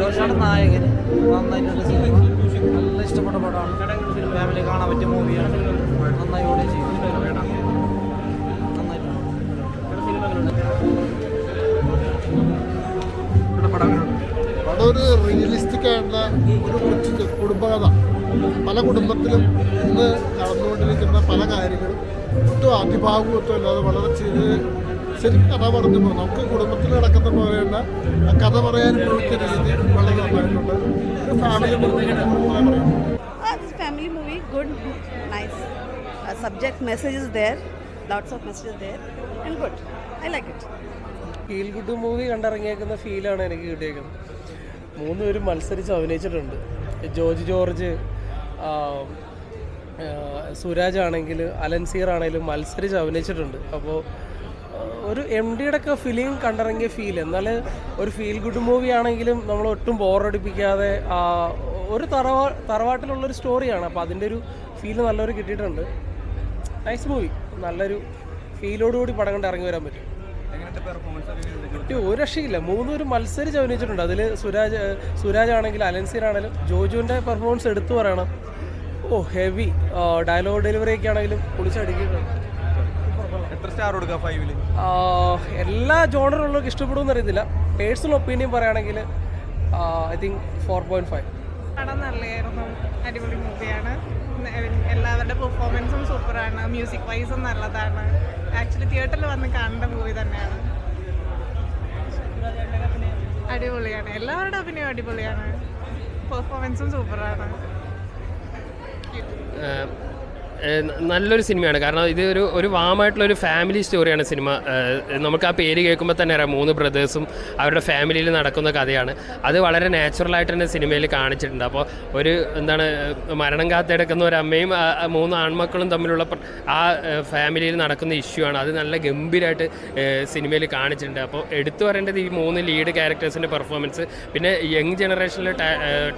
ജോഷാണ് നായകൻ നന്നായിട്ടുള്ള സിനിമ നല്ല ഇഷ്ടപ്പെട്ട പടമാണ്. ഫാമിലി കാണാൻ പറ്റിയ മൂവിയാണ് നന്നായി ഓടി ചെയ്തു പടം ഒരു റിയലിസ്റ്റിക് ആയിട്ടുള്ള ഒരു കൊച്ചു കുടുംബകഥ. പല കുടുംബത്തിലും ഇന്ന് നടന്നുകൊണ്ടിരിക്കുന്ന പല കാര്യങ്ങളും ഒട്ടും അതിഭാഗത്വം ഇല്ലാതെ വളരെ ചെറിയ ശരിക്കും കഥ പറഞ്ഞു പോകും നമുക്ക് കുടുംബത്തിൽ നടക്കുന്ന പോലെയുള്ള കഥ പറയാൻ പോലത്തെ രീതി വളരെ നന്നായിട്ടുണ്ട് family movie there, lots of messages there, and good. I like it. Feel good movie കണ്ടിറങ്ങിയേക്കുന്ന ഫീലാണ് എനിക്ക് കിട്ടിയേക്കുന്നത്. മൂന്ന് പേരും മത്സരിച്ച് അഭിനയിച്ചിട്ടുണ്ട്. ജോർജ് ജോർജ് സുരാജ് ആണെങ്കിൽ അലൻസീർ ആണെങ്കിലും മത്സരിച്ച് അഭിനയിച്ചിട്ടുണ്ട്. അപ്പോൾ ഒരു എം ഡിയുടെ ഒക്കെ ഫിലിം കണ്ടിറങ്ങിയ ഫീൽ എന്നാൽ ഒരു ഫീൽ ഗുഡ് മൂവി ആണെങ്കിലും നമ്മൾ ഒട്ടും ബോറടിപ്പിക്കാതെ ഒരു തറവാ തറവാട്ടിലുള്ളൊരു സ്റ്റോറിയാണ് അപ്പോൾ അതിന്റെ ഒരു ഫീൽ നല്ലൊരു കിട്ടിയിട്ടുണ്ട്. നൈസ് മൂവി നല്ലൊരു ഫീലോടുകൂടി പടം കണ്ട് ഇറങ്ങി വരാൻ പറ്റും. ഒരു രക്ഷയില്ല. മൂന്നൊരു മത്സരിച്ച് അഭിനയിച്ചിട്ടുണ്ട്. അതിൽ സുരാജ് സുരാജ് ആണെങ്കിലും അലൻസീനാണെങ്കിലും ജോജുവിന്റെ പെർഫോമൻസ് എടുത്തു പറയണം. ഓ ഹെവി ഡയലോഗ് ഡെലിവറി ഒക്കെ ആണെങ്കിലും പൊളിച്ചടിക്കുന്നുണ്ട് എത്ര സ്റ്റാർ കൊടുക്കുക ഫൈവിൽ എല്ലാ ജോണറുള്ളവർക്ക് ഇഷ്ടപ്പെടുമെന്ന് അറിയത്തില്ല. പേഴ്സണൽ ഒപ്പീനിയൻ പറയുകയാണെങ്കിൽ I think four point five പടം നല്ലതായിരുന്നു. അടിപൊളി മൂവിയാണ് എല്ലാവരുടെ പെർഫോമൻസും സൂപ്പറാണ് മ്യൂസിക് വൈസും നല്ലതാണ്. ആക്ച്വലി തിയേറ്ററിൽ വന്ന് കാണേണ്ട മൂവി തന്നെയാണ്. അടിപൊളിയാണ്. എല്ലാവരുടെ അഭിനയം അടിപൊളിയാണ്. പെർഫോമൻസും സൂപ്പറാണ് നല്ലൊരു സിനിമയാണ്. കാരണം ഇത് ഒരു ഒരു വാമായിട്ടുള്ള ഒരു ഫാമിലി സ്റ്റോറിയാണ് സിനിമ. നമുക്ക് ആ പേര് കേൾക്കുമ്പോൾ തന്നെ അറിയാം മൂന്ന് ബ്രദേഴ്സും അവരുടെ ഫാമിലിയിൽ നടക്കുന്ന കഥയാണ്. അത് വളരെ നാച്ചുറലായിട്ട് തന്നെ സിനിമയിൽ കാണിച്ചിട്ടുണ്ട്. അപ്പോൾ ഒരു എന്താണ് മരണം കാത്തെടുക്കുന്ന ഒരു അമ്മയും മൂന്ന് ആൺമക്കളും തമ്മിലുള്ള ആ ഫാമിലിയിൽ നടക്കുന്ന ഇഷ്യൂ ആണ്. അത് നല്ല ഗംഭീരമായിട്ട് സിനിമയിൽ കാണിച്ചിട്ടുണ്ട്. അപ്പോൾ എടുത്തു പറയേണ്ടത് ഈ മൂന്ന് ലീഡ് ക്യാരക്ടേഴ്സിന്റെ പെർഫോമൻസ് പിന്നെ യങ് ജനറേഷനിലെ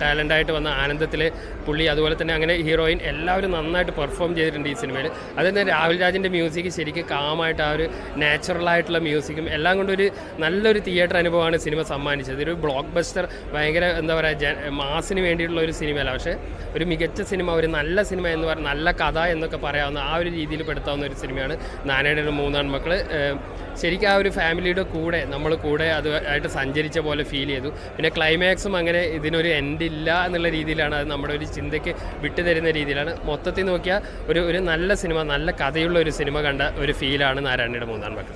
ടാലന്റായിട്ട് വന്ന ആനന്ദത്തിലെ പുള്ളി അതുപോലെ തന്നെ അങ്ങനെ ഹീറോയിൻ എല്ലാവരും നന്നായിട്ട് പെർഫോം ചെയ്തിട്ടുണ്ട് ഈ സിനിമയിൽ. അത് തന്നെ രാഹുൽ രാജിന്റെ മ്യൂസിക് ശരിക്കും കാമായിട്ട് ആ ഒരു നാച്ചുറൽ ആയിട്ടുള്ള മ്യൂസിക്കും എല്ലാം കൊണ്ടൊരു നല്ലൊരു തിയേറ്റർ അനുഭവമാണ് സിനിമ സമ്മാനിച്ചത്. ഒരു ബ്ലോക്ക് ബസ്റ്റർ ഭയങ്കര എന്താ പറയുക മാസിന് വേണ്ടിയിട്ടുള്ള ഒരു സിനിമയല്ല. പക്ഷേ ഒരു മികച്ച സിനിമ ഒരു നല്ല സിനിമ എന്ന് പറഞ്ഞാൽ നല്ല കഥ എന്നൊക്കെ പറയാവുന്ന ആ ഒരു രീതിയിൽ പെടുത്താവുന്ന ഒരു സിനിമയാണ് നാനയുടെ മൂന്നാൺ മക്കൾ ശരിക്കും ആ ഒരു ഫാമിലിയുടെ കൂടെ നമ്മൾ കൂടെ ആയിട്ട് സഞ്ചരിച്ച പോലെ ഫീൽ ചെയ്തു. പിന്നെ ക്ലൈമാക്സും അങ്ങനെ ഇതിനൊരു എൻഡ് ഇല്ല എന്നുള്ള രീതിയിലാണ് അത് നമ്മുടെ ഒരു ചിന്തയ്ക്ക് വിട്ടുതരുന്ന രീതിയിലാണ്. മൊത്തത്തിൽ നോക്കിയാൽ ഒരു ഒരു നല്ല സിനിമ നല്ല കഥയുള്ള ഒരു സിനിമ കണ്ട ഒരു ഫീലാണ് നാരായണയുടെ മൂന്നാം മക്കൾ